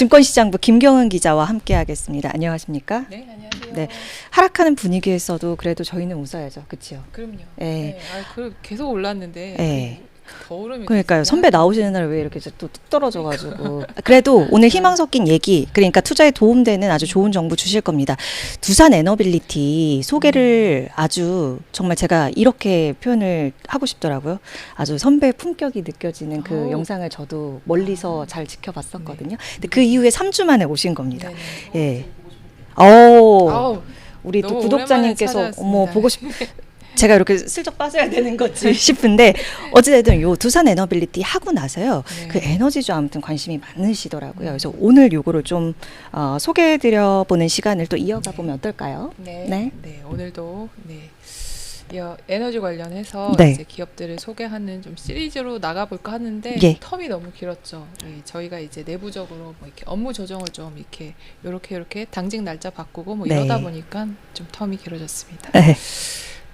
증권시장부 김경은 기자와 함께하겠습니다. 안녕하십니까? 네, 안녕하세요. 네. 하락하는 분위기에서도 그래도 저희는 웃어야죠, 그렇죠? 그럼요. 예. 네. 아, 그 계속 올랐는데 예. 더 오르면 그러니까요. 선배 나오시는 날 왜 이렇게 또뚝 떨어져가지고. 그래도 오늘 희망 섞인 얘기, 그러니까 투자에 도움되는 아주 좋은 정보 주실 겁니다. 두산 에너빌리티 소개를 아주 정말 제가 이렇게 표현을 하고 싶더라고요. 아주 선배 품격이 느껴지는 그 어우. 영상을 저도 멀리서 잘 지켜봤었거든요. 근데 그 이후에 3주 만에 오신 겁니다. 네네. 예. 오, 아우, 우리 또 너무 구독자님께서 찾아왔습니다. 보고 싶 제가 이렇게 슬쩍 빠져야 되는 거지 싶은데 어찌됐든 요 두산 에너빌리티 하고 나서요 네. 그 에너지주 아무튼 관심이 많으시더라고요. 그래서 오늘 요거를 좀 어, 소개해드려 보는 시간을 또 이어가 보면 어떨까요? 네. 네. 네. 오늘도 네. 여, 에너지 관련해서 네. 이제 기업들을 소개하는 좀 시리즈로 나가볼까 하는데 예. 텀이 너무 길었죠. 예, 저희가 이제 내부적으로 뭐 이렇게 업무 조정을 좀 이렇게 요렇게 요렇게 당직 날짜 바꾸고 뭐 네. 이러다 보니까 좀 텀이 길어졌습니다. 네.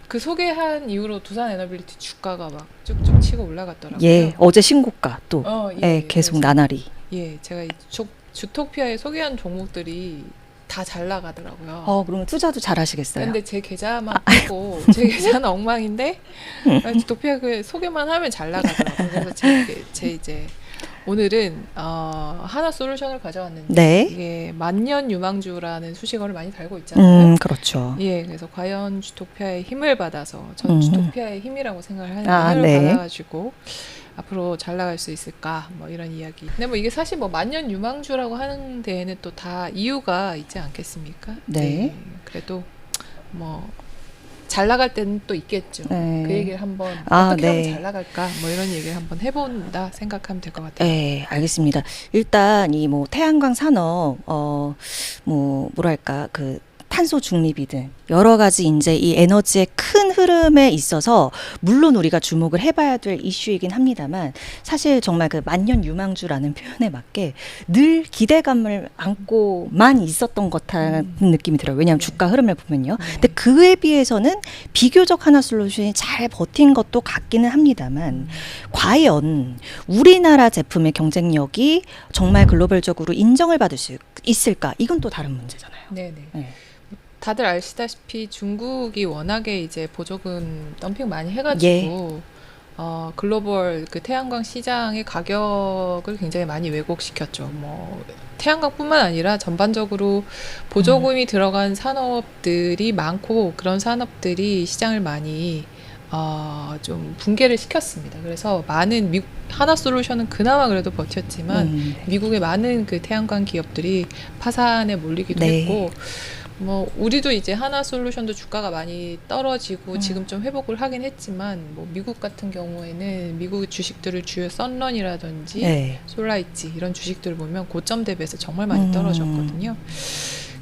그 소개한 이후로 두산 에너빌리티 주가가 막 쭉쭉 치고 올라갔더라고요. 예, 어제 신고가 또 어, 예, 계속 그래서, 나날이. 예, 제가 이 주, 주토피아에 소개한 종목들이 다 잘 나가더라고요. 어, 그러면 투자도 잘 하시겠어요? 근데 제 계좌만 보고 제 계좌는 엉망인데 주토피아 그 소개만 하면 잘 나가더라고요. 그래서 제, 제 이제 오늘은 어, 하나 솔루션을 가져왔는데 네. 이게 만년 유망주라는 수식어를 많이 달고 있잖아요. 음, 그렇죠. 예, 그래서 과연 주토피아의 힘을 받아서 전 음. 주토피아의 힘이라고 생각을 하는데 아, 힘을 네. 받아가지고 앞으로 잘 나갈 수 있을까 뭐 이런 이야기. 근데 뭐 이게 사실 뭐 만년 유망주라고 하는 데에는 또 다 이유가 있지 않겠습니까? 네. 그래도 뭐 잘 나갈 때는 또 있겠죠. 네. 그 얘기를 한번 아, 어떻게 네. 하면 잘 나갈까 뭐 이런 얘기를 한번 해본다 생각하면 될 것 같아요. 네, 알겠습니다. 일단 이 뭐 태양광 산업 어뭐 뭐랄까 그 탄소 중립이든 여러 가지 이제 이 에너지의 큰 흐름에 있어서 물론 우리가 주목을 해봐야 될 이슈이긴 합니다만 사실 정말 그 만년 유망주라는 표현에 맞게 늘 기대감을 안고만 있었던 것 같은 느낌이 들어요. 왜냐하면 주가 흐름을 보면요. 네. 근데 그에 비해서는 비교적 하나 솔루션이 잘 버틴 것도 같기는 합니다만 음. 과연 우리나라 제품의 경쟁력이 정말 글로벌적으로 인정을 받을 수 있을까? 이건 또 다른 문제잖아요. 네네. 네. 다들 아시다시피 중국이 워낙에 이제 보조금 덤핑 많이 해가지고 어, 글로벌 그 태양광 시장의 가격을 굉장히 많이 왜곡시켰죠. 뭐 태양광뿐만 아니라 전반적으로 보조금이 들어간 산업들이 많고 그런 산업들이 시장을 많이 어, 좀 붕괴를 시켰습니다. 그래서 많은 미, 하나 솔루션은 그나마 그래도 버텼지만 음, 미국의 많은 그 태양광 기업들이 파산에 몰리기도 네. 했고 뭐 우리도 이제 하나 솔루션도 주가가 많이 떨어지고 음. 지금 좀 회복을 하긴 했지만 뭐 미국 같은 경우에는 미국 주식들을 주요 썬런이라든지 네. 솔라이치 이런 주식들을 보면 고점 대비해서 정말 많이 음. 떨어졌거든요.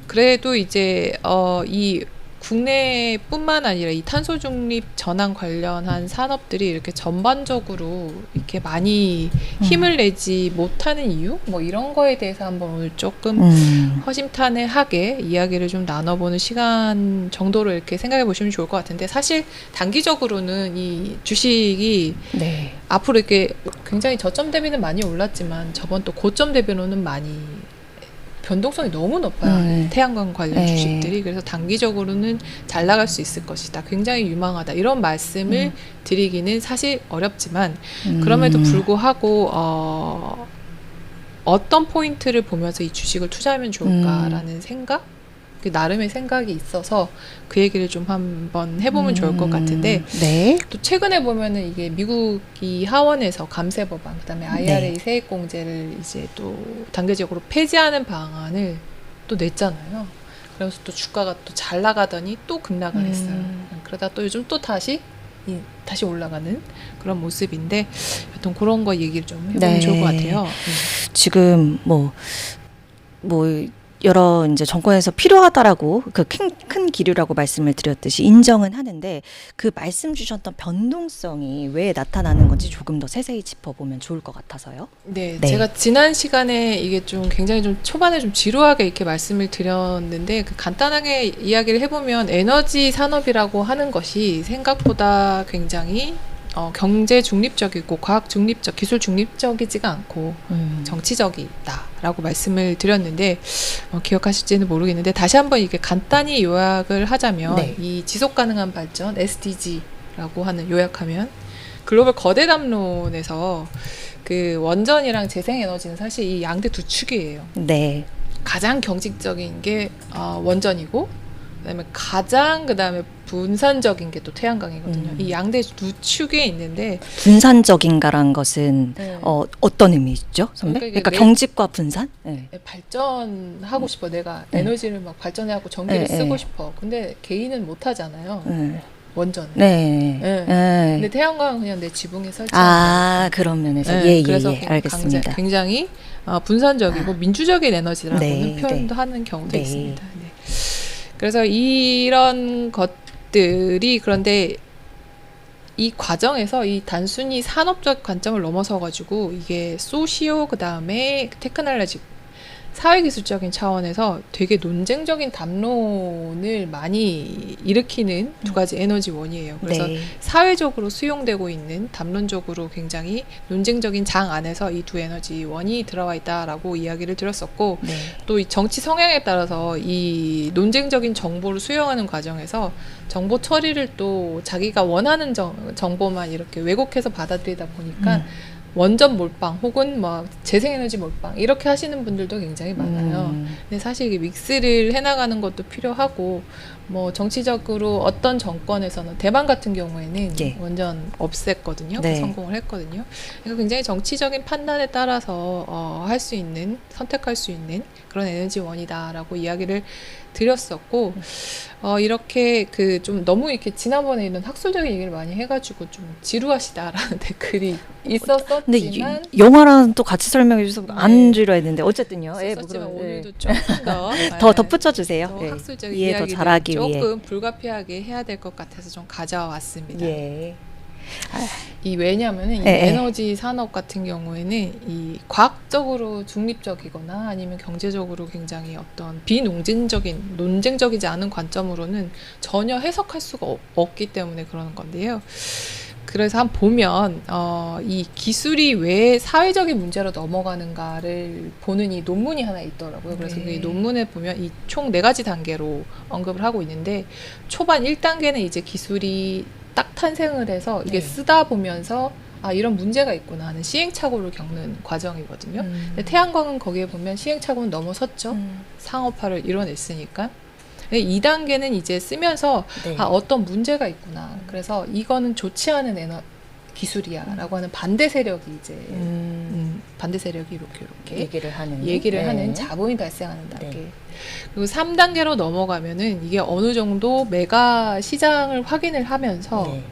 그래도 이제 어 이 국내뿐만 아니라 이 탄소 중립 전환 관련한 산업들이 이렇게 전반적으로 이렇게 많이 힘을 내지 못하는 이유? 뭐 이런 거에 대해서 한번 오늘 조금 음, 허심탄회하게 이야기를 좀 나눠보는 시간 정도로 이렇게 생각해 보시면 좋을 것 같은데 사실 단기적으로는 이 주식이 네. 앞으로 이렇게 굉장히 저점 대비는 많이 올랐지만 저번 또 고점 대비로는 많이 변동성이 너무 높아요. 음. 태양광 관련 네. 주식들이 그래서 단기적으로는 잘 나갈 수 있을 것이다. 굉장히 유망하다. 이런 말씀을 음. 드리기는 사실 어렵지만 음, 그럼에도 불구하고 어, 어떤 포인트를 보면서 이 주식을 투자하면 좋을까라는 생각, 그 나름의 생각이 있어서 그 얘기를 좀 한번 해보면 좋을 것 같은데 음, 네. 또 최근에 보면은 이게 미국이 하원에서 감세 법안, 그다음에 IRA 네. 세액 공제를 이제 또 단계적으로 폐지하는 방안을 또 냈잖아요. 그래서 또 주가가 또 잘 나가더니 또 급락을 음. 했어요. 그러다 또 요즘 또 다시 이, 다시 올라가는 그런 모습인데 여튼 그런 거 얘기를 좀 해보면 네. 좋을 것 같아요. 지금 뭐, 뭐, 여러 이제 정권에서 필요하다라고 그큰 큰 기류라고 말씀을 드렸듯이 인정은 하는데 그 말씀 주셨던 변동성이 왜 나타나는 건지 조금 더 세세히 짚어보면 좋을 것 같아서요. 네, 네. 제가 지난 시간에 이게 좀 굉장히 좀 초반에 좀 지루하게 이렇게 말씀을 드렸는데 그 간단하게 이야기를 해보면 에너지 산업이라고 하는 것이 생각보다 굉장히 어, 경제 중립적이고 과학 중립적, 기술 중립적이지가 않고 음. 정치적이다라고 말씀을 드렸는데 어, 기억하실지는 모르겠는데 다시 한번 이게 간단히 요약을 하자면 네. 이 지속 가능한 발전 SDG라고 하는 요약하면 글로벌 거대 담론에서 그 원전이랑 재생 에너지는 사실 이 양대 두 축이에요. 네. 가장 경직적인 게 어, 원전이고 그다음에 가장 그다음에 분산적인 게 또 태양광이거든요. 음. 이 양대 두 축에 있는데 분산적인가란 것은 네. 어, 어떤 의미죠, 선배? 그러니까 이게 그러니까 매- 경직과 분산? 네. 발전하고 싶어 내가 네. 에너지를 막 발전해갖고 전기를 네, 쓰고 네. 싶어. 근데 개인은 못 하잖아요. 네. 원전. 네. 네. 네. 근데 태양광은 그냥 내 지붕에 설치. 아, 그런 면에서 네, 예, 예, 그래서 예. 알겠습니다. 굉장히 어, 분산적이고 민주적인 에너지라고 네, 표현도 하는 경우도 네. 있습니다. 네. 그래서 이런 것 들이 그런데 이 과정에서 이 단순히 산업적 관점을 넘어서 가지고 이게 소시오 그 다음에 테크놀로지 사회기술적인 차원에서 되게 논쟁적인 담론을 많이 일으키는 두 가지 에너지원이에요. 그래서 네. 사회적으로 수용되고 있는 담론적으로 굉장히 논쟁적인 장 안에서 이 두 에너지원이 들어와 있다라고 이야기를 드렸었고 네. 또이 정치 성향에 따라서 이 논쟁적인 정보를 수용하는 과정에서 정보 처리를 또 자기가 원하는 정, 정보만 이렇게 왜곡해서 받아들이다 보니까 음. 원전 몰빵 혹은 뭐 재생에너지 몰빵 이렇게 하시는 분들도 굉장히 많아요. 음. 근데 사실 이게 믹스를 해나가는 것도 필요하고 뭐 정치적으로 어떤 정권에서는 대만 같은 경우에는 예. 완전 없앴거든요. 네. 성공을 했거든요. 그러니까 굉장히 정치적인 판단에 따라서 어, 할 수 있는 선택할 수 있는 그런 에너지원이다라고 이야기를 드렸었고 어, 이렇게 그 좀 너무 이렇게 지난번에 이런 학술적인 얘기를 많이 해가지고 좀 지루하시다라는 댓글이 근데 이- 있었었지만 영화랑 또 같이 설명해 주셔서 안 네. 줄여야 했는데 어쨌든요. 예, 뭐 예. 오늘도 조금 더 더 네. 덧붙여 주세요. 더 예. 학술적인 이해 더 잘하기 조금 위해. 불가피하게 해야 될 것 같아서 좀 가져왔습니다. 예. 이 왜냐하면 이 예, 예. 에너지 산업 같은 경우에는 이 과학적으로 중립적이거나 아니면 경제적으로 굉장히 어떤 비논쟁적인 논쟁적이지 않은 관점으로는 전혀 해석할 수가 없, 없기 때문에 그러는 건데요. 그래서 한 보면 어, 이 기술이 왜 사회적인 문제로 넘어가는가를 보는 이 논문이 하나 있더라고요. 그래서 네. 이 논문에 보면 이 총 네 가지 단계로 언급을 하고 있는데 초반 1단계는 이제 기술이 딱 탄생을 해서 이게 네. 쓰다 보면서 아 이런 문제가 있구나 하는 시행착오를 겪는 과정이거든요. 음. 근데 태양광은 거기에 보면 시행착오는 넘어섰죠. 음. 상업화를 이뤄냈으니까. 2단계는 이제 쓰면서 네. 아 어떤 문제가 있구나. 그래서 이거는 좋지 않은 에너 기술이야라고 하는 반대 세력이 이제 음. 음, 반대 세력이 이렇게 이렇게 얘기를 하는 얘기를 네. 하는 자본이 발생하는 단계. 네. 그리고 3단계로 넘어가면은 이게 어느 정도 메가 시장을 확인을 하면서 네.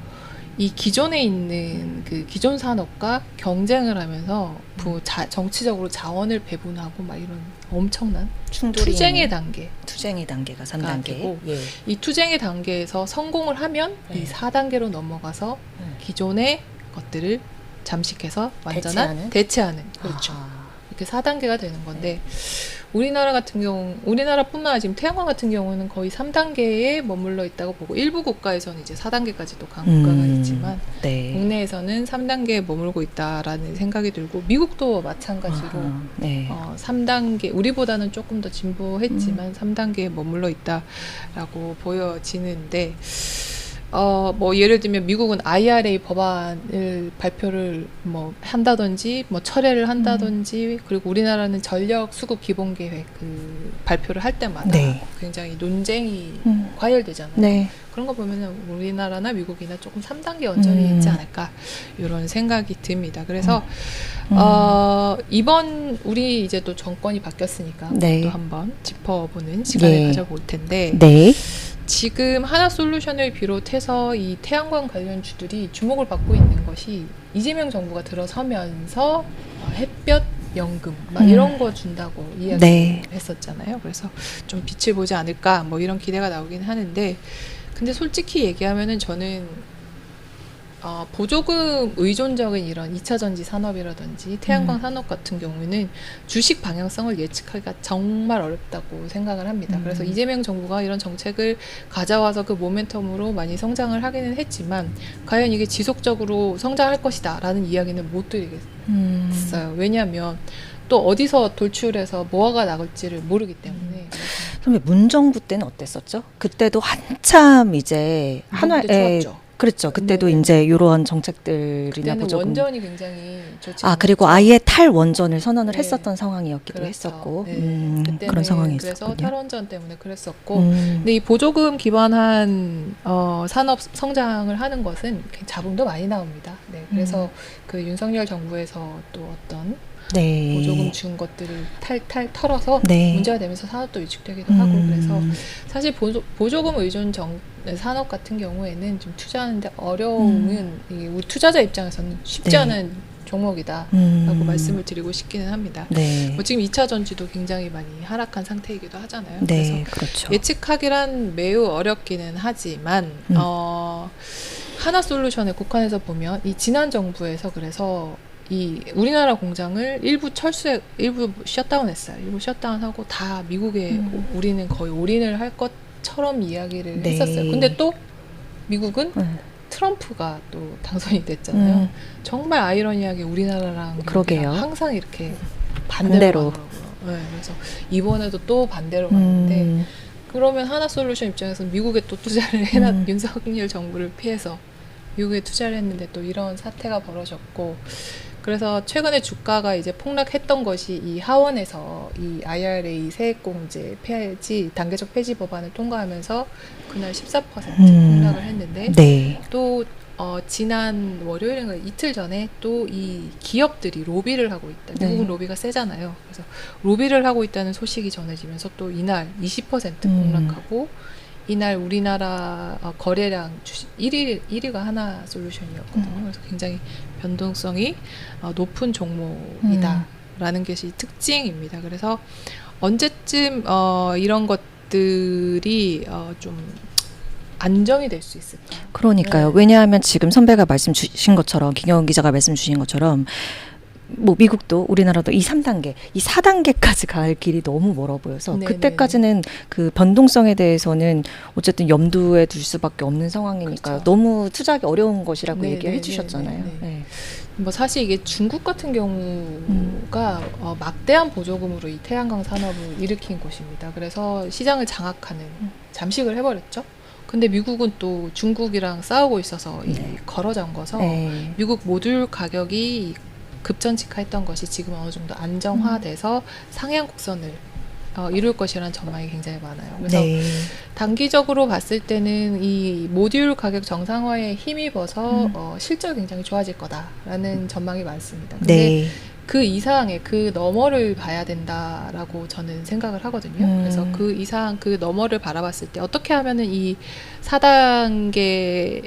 이 기존에 있는 그 기존 산업과 경쟁을 하면서 부, 자, 정치적으로 자원을 배분하고 막 이런 엄청난 투쟁의 단계. 투쟁의 단계가 3단계. 단계고. 예. 이 투쟁의 단계에서 성공을 하면 네. 이 4단계로 넘어가서 음. 기존의 것들을 잠식해서 완전한 대체하는? 대체하는 그렇죠. 아하. 이렇게 4단계가 되는 건데 우리나라 같은 경우 우리나라뿐만 아니라 지금 태양광 같은 경우는 거의 3단계에 머물러 있다고 보고 일부 국가에서는 이제 4단계까지도 간 국가가 음. 있지만 네. 국내에서는 3단계에 머물고 있다라는 생각이 들고 미국도 마찬가지로 아하. 네. 어, 3단계 우리보다는 조금 더 진보했지만 음. 3단계에 머물러 있다라고 보여지는데 어 뭐 예를 들면 미국은 IRA 법안을 발표를 뭐 한다든지 뭐 철회를 한다든지 그리고 우리나라는 전력 수급 기본 계획 그 발표를 할 때마다 네. 굉장히 논쟁이 음. 과열되잖아요. 네. 그런 거 보면은 우리나라나 미국이나 조금 3단계 언저리 음. 있지 않을까 이런 생각이 듭니다. 그래서 음. 어, 이번 우리 이제 또 정권이 바뀌었으니까 네. 또 한번 짚어보는 시간을 예. 가져볼 텐데 네. 지금 하나 솔루션을 비롯해서 이 태양광 관련 주들이 주목을 받고 있는 것이 이재명 정부가 들어서면서 어, 햇볕 연금 막 음. 이런 거 준다고 이야기를 네. 했었잖아요. 그래서 좀 빛을 보지 않을까 뭐 이런 기대가 나오긴 하는데 근데 솔직히 얘기하면은 저는 어, 보조금 의존적인 이런 2차 전지 산업이라든지 태양광 음. 산업 같은 경우에는 주식 방향성을 예측하기가 정말 어렵다고 생각을 합니다. 음. 그래서 이재명 정부가 이런 정책을 가져와서 그 모멘텀으로 많이 성장을 하기는 했지만 과연 이게 지속적으로 성장할 것이다 라는 이야기는 못 드리겠어요. 음. 왜냐하면 또 어디서 돌출해서 뭐가 나갈지를 모르기 때문에 선배 문정부 때는 어땠었죠? 그때도 한참 이제 한화 그때 에 좋았죠. 그랬죠. 그때도 네. 이제 이러한 정책들이나 보조금 원전이 굉장히 좋지 아 그리고. 아예 탈 원전을 선언을 네. 했었던 상황이었기도 그렇죠. 했었고 네. 음, 그때는 그런 상황이 그래서 있었군요. 탈원전 때문에 그랬었고 음. 근데 이 보조금 기반한 어, 산업 성장을 하는 것은 자본도 많이 나옵니다. 네, 그래서 음. 그 윤석열 정부에서 또 어떤 네. 보조금 준 것들을 탈탈 털어서 네. 문제가 되면서 산업도 위축되기도 하고 음. 그래서 사실 보조, 보조 금 의존 정, 산업 같은 경우에는 좀 투자하는데 어려움은 이 우리 투자자 입장에서는 쉽지 음. 네. 않은 종목이다라고 음. 말씀을 드리고 싶기는 합니다. 네. 뭐 지금 2차 전지도 굉장히 많이 하락한 상태이기도 하잖아요. 그래서 네, 그렇죠. 예측하기란 매우 어렵기는 하지만 음. 어, 하나 솔루션의 국한에서 보면 이 지난 정부에서 그래서 이 우리나라 공장을 일부 철수해 일부 셧다운했어요. 일부 셧다운하고 다 미국에 음. 오- 우리는 거의 올인을 할 것처럼 이야기를 네. 했었어요. 근데 또 미국은 음. 트럼프가 또 당선이 됐잖아요. 음. 정말 아이러니하게 우리나라랑 그러게요. 항상 이렇게 반대로. 반대로. 네, 그래서 이번에도 또 반대로 갔는데 음. 그러면 하나 솔루션 입장에서는 미국에 또 투자를 해놨 음. 윤석열 정부를 피해서 미국에 투자를 했는데 또 이런 사태가 벌어졌고 그래서 최근에 주가가 이제 폭락했던 것이 이 하원에서 이 IRA 세액공제 폐지 단계적 폐지 법안을 통과하면서 그날 14% 음. 폭락을 했는데 네. 또 어, 지난 월요일인가 이틀 전에 또 이 기업들이 로비를 하고 있다. 네. 미국은 로비가 세잖아요. 그래서 로비를 하고 있다는 소식이 전해지면서 또 이날 20% 음. 폭락하고 이날 우리나라 어, 거래량 주식 1위 1위가 하나 솔루션이었거든요. 음. 그래서 굉장히 변동성이 어, 높은 음. 종목이다라는 것이 특징입니다. 그래서 언제쯤 어, 이런 것들이 어, 좀 안정이 될 수 있을까? 그러니까요. 네. 왜냐하면 지금 선배가 말씀 주신 것처럼 김경훈 기자가 말씀 주신 것처럼 뭐 미국도 우리나라도 이 3단계, 이 4단계까지 갈 길이 너무 멀어 보여서 네, 그때까지는 그 변동성에 대해서는 어쨌든 염두에 둘 수밖에 없는 상황이니까요. 그렇죠. 너무 투자하기 어려운 것이라고 네, 얘기해 네, 주셨잖아요. 네, 네, 네. 뭐 사실 이게 중국 같은 경우가 어, 막대한 보조금으로 이 태양광 산업을 일으킨 곳입니다. 그래서 시장을 장악하는 음. 잠식을 해버렸죠. 근데 미국은 또 중국이랑 싸우고 있어서 이 네. 걸어 잠궈서 네. 미국 모듈 가격이 급전직하했던 것이 지금 어느 정도 안정화돼서 상향 곡선을 어, 이룰 것이라는 전망이 굉장히 많아요. 그래서 네. 단기적으로 봤을 때는 이 모듈 가격 정상화에 힘입어서 음. 어, 실적이 굉장히 좋아질 거다라는 전망이 많습니다. 근데 네. 그 이상의 그 너머를 봐야 된다라고 저는 생각을 하거든요. 음. 그래서 그 이상 그 너머를 바라봤을 때 어떻게 하면은 이 4단계에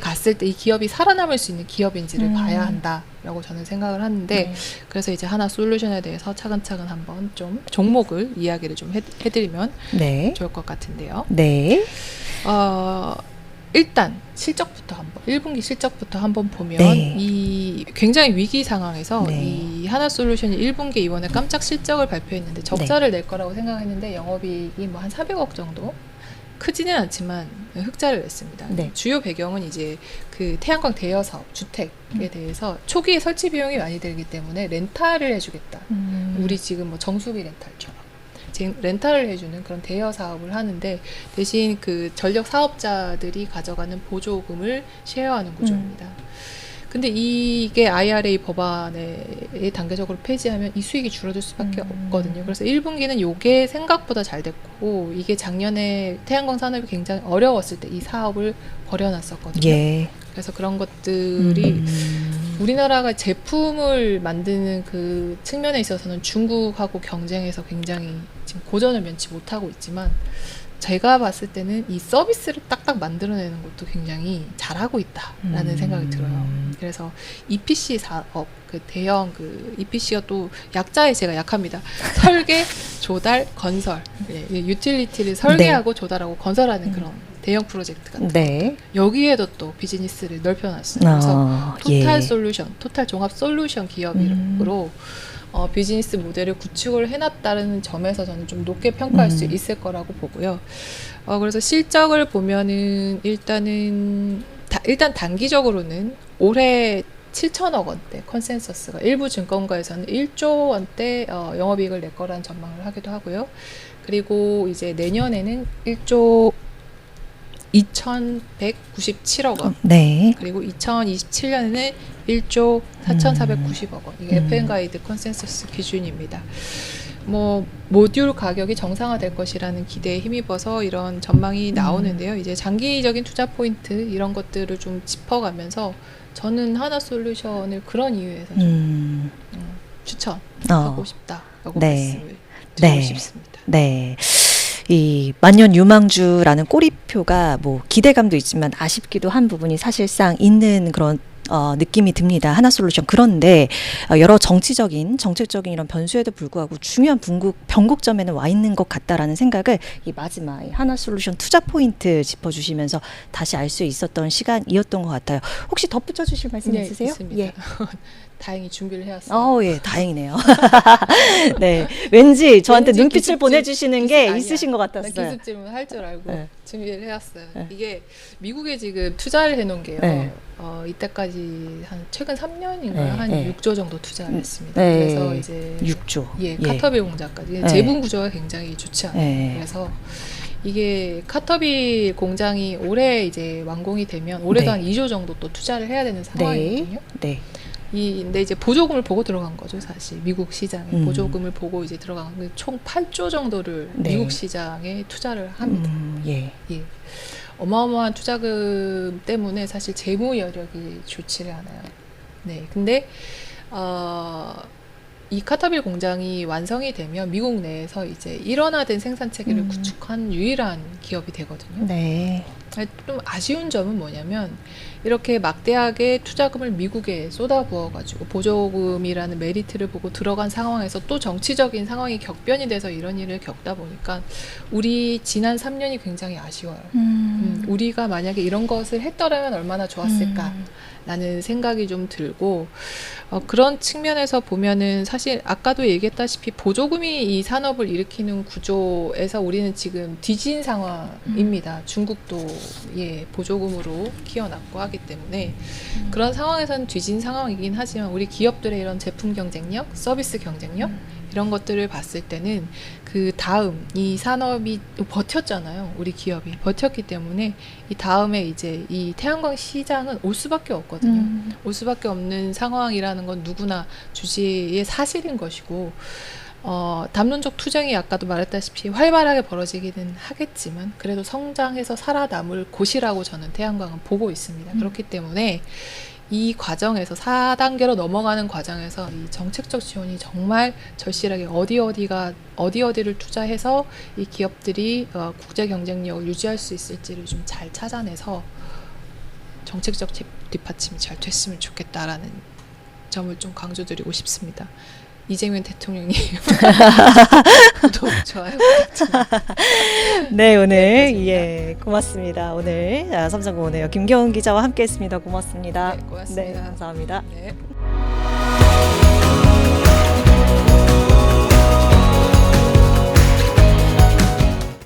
갔을 때 이 기업이 살아남을 수 있는 기업인지를 음. 봐야 한다라고 저는 생각을 하는데 네. 그래서 이제 하나 솔루션에 대해서 차근차근 한번 좀 종목을 이야기를 좀 해, 해드리면 네. 좋을 것 같은데요. 네. 어, 일단 실적부터 한번 1분기 실적부터 한번 보면 네. 이 굉장히 위기 상황에서 네. 이 하나 솔루션이 1분기 이번에 깜짝 실적을 발표했는데 적자를 낼 거라고 생각했는데 영업이익이 뭐 한 400억 정도 크지는 않지만 흑자를 냈습니다. 네. 주요 배경은 이제 그 태양광 대여 사업 주택에 음. 대해서 초기에 설치 비용이 많이 들기 때문에 렌탈을 해주겠다. 음. 우리 지금 뭐 정수비 렌탈처럼 렌탈을 해주는 그런 대여 사업을 하는데 대신 그 전력 사업자들이 가져가는 보조금을 쉐어하는 구조입니다. 근데 이게 IRA 법안에 단계적으로 폐지하면 이 수익이 줄어들 수밖에 음. 없거든요. 그래서 1분기는 요게 생각보다 잘 됐고 이게 작년에 태양광 산업이 굉장히 어려웠을 때 이 사업을 벌여놨었거든요. 예. 그래서 그런 것들이 음. 우리나라가 제품을 만드는 그 측면에 있어서는 중국하고 경쟁해서 굉장히 지금 고전을 면치 못하고 있지만 제가 봤을 때는 이 서비스를 딱딱 만들어내는 것도 굉장히 잘하고 있다라는 음. 생각이 들어요. 그래서 EPC 사업, 그 대형 그 EPC가 또 약자에 제가 약합니다. 설계, 조달, 건설, 예, 이 유틸리티를 설계하고 조달하고 건설하는 음. 그런 대형 프로젝트 같은 네. 여기에도 또 비즈니스를 넓혀놨어요. 그래서 어, 토탈 예. 솔루션, 토탈 종합 솔루션 음. 기업으로 어, 비즈니스 모델을 구축을 해놨다는 점에서 저는 좀 높게 평가할 수 음. 있을 거라고 보고요. 어, 그래서 실적을 보면은 일단은 다- 일단 단기적으로는 올해 7천억 원대 컨센서스가 일부 증권가에서는 1조 원대 어, 영업이익을 낼 거라는 전망을 하기도 하고요. 그리고 이제 내년에는 1조 2,197억 원. 네. 그리고 2027년에는 1조 4,490억 원. 이게 음. FN 가이드 컨센서스 기준입니다. 뭐 모듈 가격이 정상화될 것이라는 기대에 힘입어서 이런 전망이 음. 나오는데요. 이제 장기적인 투자 포인트 이런 것들을 좀 짚어가면서 저는 하나 솔루션을 그런 이유에서 좀 음. 음, 추천하고 어. 싶다라고 네. 말씀을 드리고 네. 싶습니다. 네. 이 만년 유망주라는 꼬리표가 뭐 기대감도 있지만 아쉽기도 한 부분이 사실상 있는 그런 어, 느낌이 듭니다. 하나솔루션. 그런데 어, 여러 정치적인 정책적인 이런 변수에도 불구하고 중요한 분국 변곡점에는 와 있는 것 같다라는 생각을 이 마지막 이 하나솔루션 투자 포인트 짚어주시면서 다시 알 수 있었던 시간이었던 것 같아요. 혹시 덧붙여 주실 말씀 네, 있으세요? 있습니다. 예. 다행히 준비를 해왔어요. 어, 예, 다행이네요. 네, 왠지 저한테 왠지 눈빛을 기습 보내주시는 기습 게 아니야. 있으신 것나 같았어요. 기습 질문 할 줄 알고 네. 준비를 해왔어요. 네. 이게 미국에 지금 투자를 해놓은 게요. 네. 어, 이때까지 한 최근 3년인가요? 네, 한 네. 6조 정도 투자를 음, 했습니다. 네. 그래서 이제 6조. 예, 카터빌 공장까지 네. 재분 구조가 굉장히 좋지 않아요. 네. 그래서 이게 카터빌 공장이 올해 이제 완공이 되면 올해도 네. 한 2조 정도 또 투자를 해야 되는 상황이거든요. 네. 이 근데 이제 보조금을 보고 들어간 거죠 사실 미국 시장에 음. 보조금을 보고 이제 들어간 총 8조 정도를 네. 미국 시장에 투자를 합니다. 음, 예. 예. 어마어마한 투자금 때문에 사실 재무 여력이 좋지를 않아요. 네. 근데 어, 이 카타빌 공장이 완성이 되면 미국 내에서 이제 일원화된 생산 체계를 음. 구축한 유일한 기업이 되거든요. 네. 좀 아쉬운 점은 뭐냐면 이렇게 막대하게 투자금을 미국에 쏟아부어가지고 보조금이라는 메리트를 보고 들어간 상황에서 또 정치적인 상황이 격변이 돼서 이런 일을 겪다 보니까 우리 지난 3년이 굉장히 아쉬워요. 음, 우리가 만약에 이런 것을 했더라면 얼마나 좋았을까. 음. 라는 생각이 좀 들고 어, 그런 측면에서 보면은 사실 아까도 얘기했다시피 보조금이 이 산업을 일으키는 구조에서 우리는 지금 뒤진 상황입니다. 중국도 예 보조금으로 키워놨고 하기 때문에. 그런 상황에서는 뒤진 상황이긴 하지만 우리 기업들의 이런 제품 경쟁력, 서비스 경쟁력 이런 것들을 봤을 때는 그 다음 이 산업이 버텼잖아요. 우리 기업이 버텼기 때문에 이 다음에 이제 이 태양광 시장은 올 수밖에 없거든요. 음. 올 수밖에 없는 상황이라는 건 누구나 주지의 사실인 것이고 어, 담론적 투쟁이 아까도 말했다시피 활발하게 벌어지기는 하겠지만 그래도 성장해서 살아남을 곳이라고 저는 태양광은 보고 있습니다. 음. 그렇기 때문에 이 과정에서 4단계로 넘어가는 과정에서 이 정책적 지원이 정말 절실하게 어디 어디가 어디 어디를 투자해서 이 기업들이 어, 국제 경쟁력을 유지할 수 있을지를 좀 잘 찾아내서 정책적 뒷- 뒷받침이 잘 됐으면 좋겠다라는 점을 좀 강조드리고 싶습니다. 이재명 대통령님 구독 좋아요 네, 오늘 네, 예, 고맙습니다. 오늘 아, 삼성공 오늘 김경훈 기자와 함께했습니다. 고맙습니다. 네, 고맙습니다. 네, 감사합니다. 네.